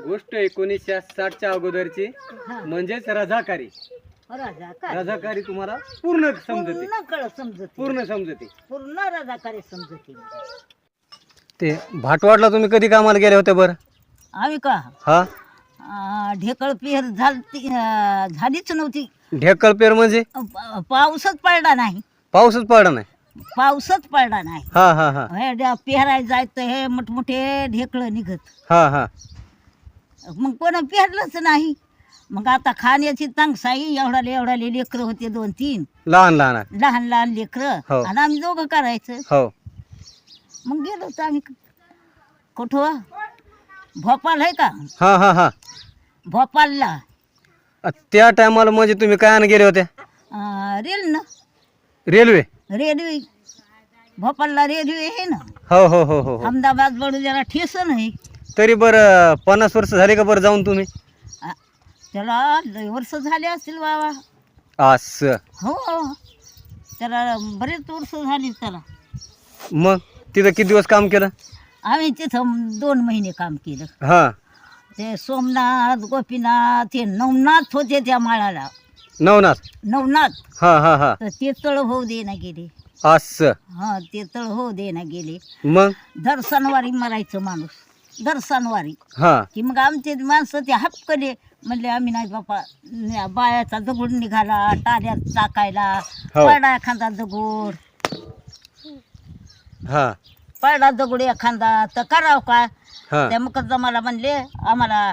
गोष्ट एकोणीसशे साठच्या अगोदरची. हा. म्हणजेच रजाकारी राजाकार रजाकारी तुम्हाला पूर्ण समजते. पूर्ण कळ समजते. पूर्ण समजते. पूर्ण राजाकारी समजते. ते भाटवाडला तुम्ही कधी कामाला गेले होते बरं? आम्ही का? हा? ढेकळ पेर झालती अं, झालीच नव्हती. ढेकळ पेर म्हणजे? अं, पा- पाऊसच पडला नाही. पाऊसच पडला नाही. पाऊसच पडला नाही. हा हा हा. हे ड- जायचं हे मोठमोठे ढेकळ निघत. हा हा. मग कोण पेरलंच नाही. मग आता खाण्याची तंगसाई एवढाले एवढाले लेकरं होते दोन तीन. लहान लहान आहे. लहान लहान लेकरं. हो. आणि आम्ही दोघं करायचं. हो. मग गेलो तर आम्ही. कुठं? भोपाळ आहे का? हा हा हा. भोपाळला अ, त्या टायमाला म्हणजे तुम्ही काय गेले होते? रेल ना. रेल्वे? रेल्वे. भोपाळला रेल्वे आहे ना. हो हो हो हो हो. अहमदाबाद बडोद्याला ठेसन आहे. तरी बरं पन्नास वर्ष झाली का बरं जाऊन तुम्ही? आ, त्याला लय वर्ष झाले असतील बाबा. असं. हो. त्याला बरेच वर्ष झाली त्याला. मग तिथं किती दिवस काम केलं? आम्ही तिथं दोन महिने काम केलं. हा. ते सोमनाथ गोपीनाथ हे नवनाथ होते त्या माळाला. नवनाथ? नवनाथ. हा हा हा. तर ते तळ होऊ दे ना गेले. असं. हा ते तळ होऊ दे ना गेले. मग? दर सणवारी मरायचं माणूस. दर सणवारी. हा. की मग आमचे माणसं ते हपकले म्हणले आम्ही नाही बापा न- बायाचा दगड निघाला टाऱ्यात टाकायला हो. पडा एखादा दगड. हा. पडा दगड एखादा तर करावं काय हा. त्या मुकद्दमाला म्हणले आम्हाला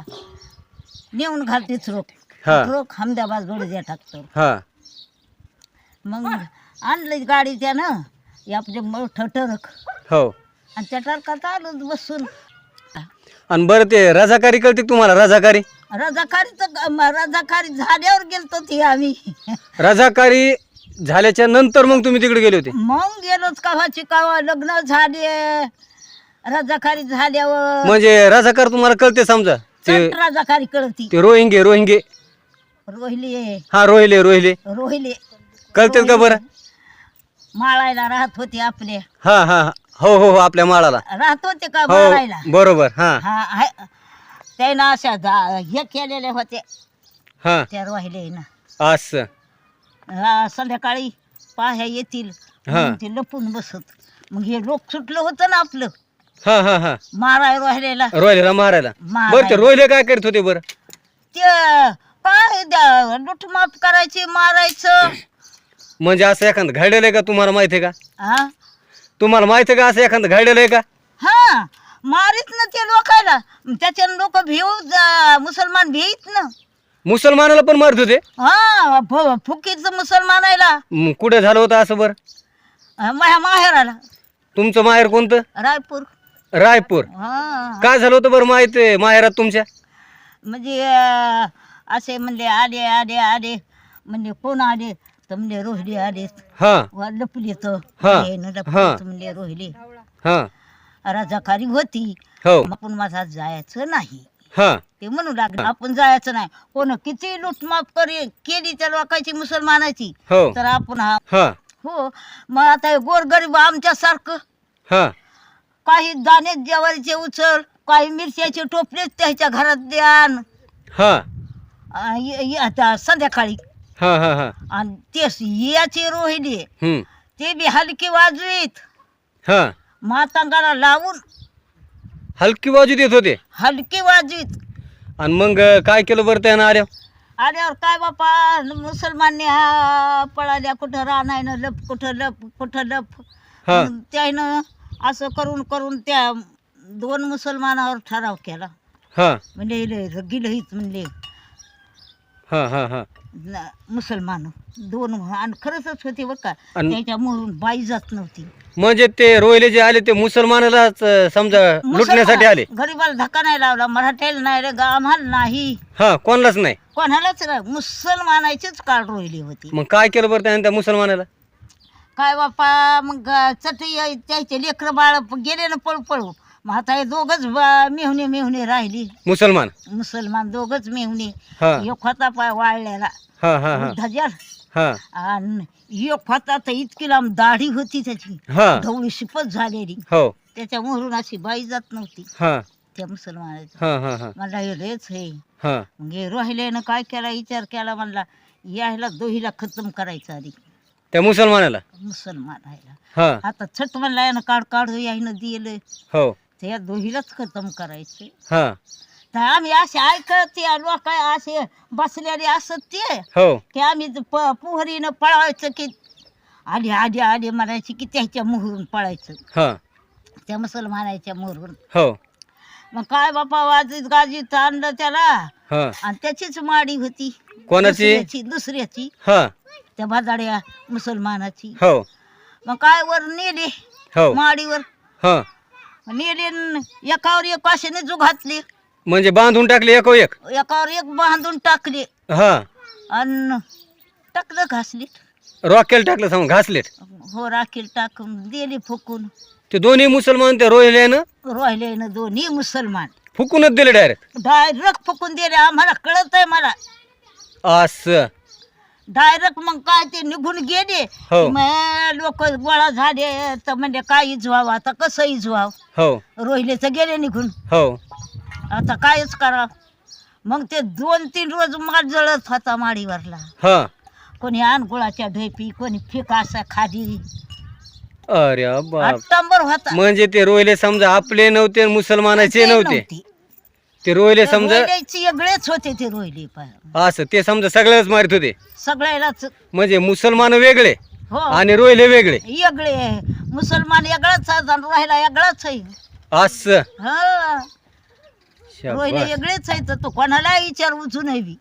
नेऊन घालतेच रोख हा. रोख हमदाबाद बडोद्या टाकतो. हा. मग आणलं गाडी त्यानं हे आपले मोठं टरक. हो. आणि त्या टरकात आलो बसून आणि बरं ते रजाकारी कळते का तुम्हाला? रजाकारी? रजाकारी तर रजाकारी झाल्यावर गेलतो ती आम्ही. रजाकारी झाल्याच्यानंतर मग तुम्ही तिकडे गेले होते? मग गेलोच कव्हाची कवा लग्न झाले. रजाकारी झाल्यावर. म्हणजे रजाकार तुम्हाला कळते समजा? ते चट रजाकारी कळती. ते रोहिंगे रोहिंगे. रोहिले. हा रोहिले रोहिले. रोहिले. कळते का बरं? माळायला राहत होते आपले. हा हा हा. हो हो हो आपल्या माळाला. राहत होते का हो बरोबर हा. हा हाय- त्यानं अशा हे केलेले होते. हा. त्या रोहिले ना. असं. हा, संध्याकाळी पाह्या येतील. हा. म्हणून ते लपून बसत. मग हे लोक सुटलं होतं ना आपलं. हा हा हा. माराय रोहिलेला. रोहिलेला मारायला मारायला. बरं ते रोहिले काय करत होते बरं? ते काय द्या लुटमाप करायची मारायचं. म्हणजे असं एखादं घडलेलं आहे का तुम्हाला माहिती आहे का? हा तुम्हाला माहिती आहे का असं एखादं घडलेलं आहे का? हा मारित ना ते लोकायला. त्याच्यानं लोक भिऊ मुसलमान भिईत ना. मुसलमानाला पण मारत होते? हा फुकीचं मुसलमानायला मग कुठे झालं होतं असं बरं? माझ्या माहेराला. तुमचं माहेर कोणतं? रायपूर. रायपूर. हा. काय झालं होतं बरं माहिती आहे माहेरात तुमच्या? म्हणजे अं, असे म्हणले आले आले आले म्हणजे कोण आले हा. हा, हे न लपली हा. तर म्हणले रोहिले हा. राजाकारी होती. हो. आपण माझा जायचं नाही. हा. ते म्हणू लागले आपण जायचं नाही. कोण किती लुटमाप करे केली त्या लोकांची मुसलमानाची. हो. तर आपण हा हा. हो. मग आता हे गोरगरीब आमच्यासारखं. हा. काही दाणे ज्वारीचे उचल काही मिरच्याचे टोपले त्याच्या घरात द्यान. हा. अं, य- य- आता संध्याकाळी हा हा हा. आणि तेच याची हम्म. ते बी हलकी वाजवीत. हा. मातांगाला लावून हलकी बाजू देत होते. हलकी वाजवीत. आणि मग काय केलं बरं त्यानं आल्या आल्यावर काय बापा मुसलमानने हा पळाल्या कुठं राहणार लप कुठं लप कुठं लप. हा. मग त्यानं असं करून करून त्या दोन मुसलमानावर ठराव केला. हा. म्हणजे गिलहीत म्हणले. हा हा हा. न- मुसलमान. दोन आणि खरंच होते बरं का. आणि- त्याच्यामुळून बाई जात नव्हती. म्हणजे ते रोहिले जे आले ते मुसलमानालाच अं, समजा लुटण्यासाठी आले. मुसलमान- गरीबाला धक्का नाही लावला मराठ्याला नाही रे आम्हाला नाही. हा कोणालाच नाही. कोणालाच नाही. मुसलमानाचीच काळ रोहिली होती. मग काय केलं बरं त्यानं त्या मुसलमानाला? काय बापा मग चटई त्याचे लेकरं बाळ गेले ना पळू पळू मग आता हे दोघच मेहुणे मेहुणे राहिली. मुसलमान? मुसलमान दोघच मेहुणे. हा. एक होता पाय वाळलेला. हा हा हा. हा. आणि एक होता तर इतकी लांब दाढी होती त्याची. हा. ढवळी शिपत झालेली. हो. त्याच्यामुळून अशी बाई जात नव्हती. हा. त्या मुसलमानाचं. हा हा हा. म्हणला हे लयच हे. हा. हे राहिल्यानं काय केला? विचार केला म्हणला यायला दोहीला खतम करायचं आधी. त्या मुसलमानाला? मुसलमान हा. आता छट म्हणला यानं काढ काढ यायनं दिलं. हो. त्या दोहीलाच खतम करायचं. हा. तर आम्ही असे ऐकत या लोक असे बसलेले असत ते. हो. की आम्ही प पुहरीनं पळायचं की आली आली आली म्हणायची की त्याच्या मोहरून पळायचं. हा. त्या मुसलमानाच्या मोहरून हो. मग काय बापा वाजीत गाजीत आणलं त्याला. हा. आणि त्याचीच माडी होती. कोणाची? दुसऱ्याची दुसऱ्याची. हा. त्या भादाड्या मुसलमानाची. हो. मग काय वर नेली? हो. माडीवर. हा. एकावर एक अशाने जू घातली. म्हणजे बांधून टाकले एको एक? एकावर एक बांधून टाकली. हा. आणि टाकलं घासली रॉकेल टाकलं सांग घासलेत? हो राखील टाकून दिली फुकून. ते दोन्ही मुसलमान त्या रोहिल्यानं राहिले ना दोन्ही मुसलमान. फुकूनच दिले डायरेक्ट डायरेक्ट फुकून दिले आम्हाला कळत आहे मला. असं. डायरेक्ट मग काय ते निघून गेले. हो. लोक गोळा झाले तर म्हणजे काय इजवाव आता कसं इजवाव? हो. रोहिले तर गेले निघून. हो. आता कायच करा मग ते दोन तीन रोज माड जळत होता माडीवरला. हा. कोणी आणगुळाच्या ढेपी कोणी फेक असा खाली. अरे बाप. टंबर होता. म्हणजे ते रोहिले समजा आपले नव्हते आणि मुसलमानाचे नव्हती. ते रोहिले समजा रोहिल्याचे वेगळेच होते ते रोहिले पण. असं ते समजा सगळ्याच मारित होते. सगळ्यालाच. म्हणजे मुसलमान वेगळे हो. आणि रोहिले वेगळे. वेगळे. मुसलमान वेगळाच आहे आणि राहिला वेगळाच आहे. असं. हा. रोहिले शाबास. वेगळेच आहे तर तो कोणाला विचार उचू नये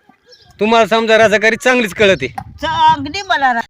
तुम्हाला समजा राजाकारी चांगलीच कळते. चांगली मला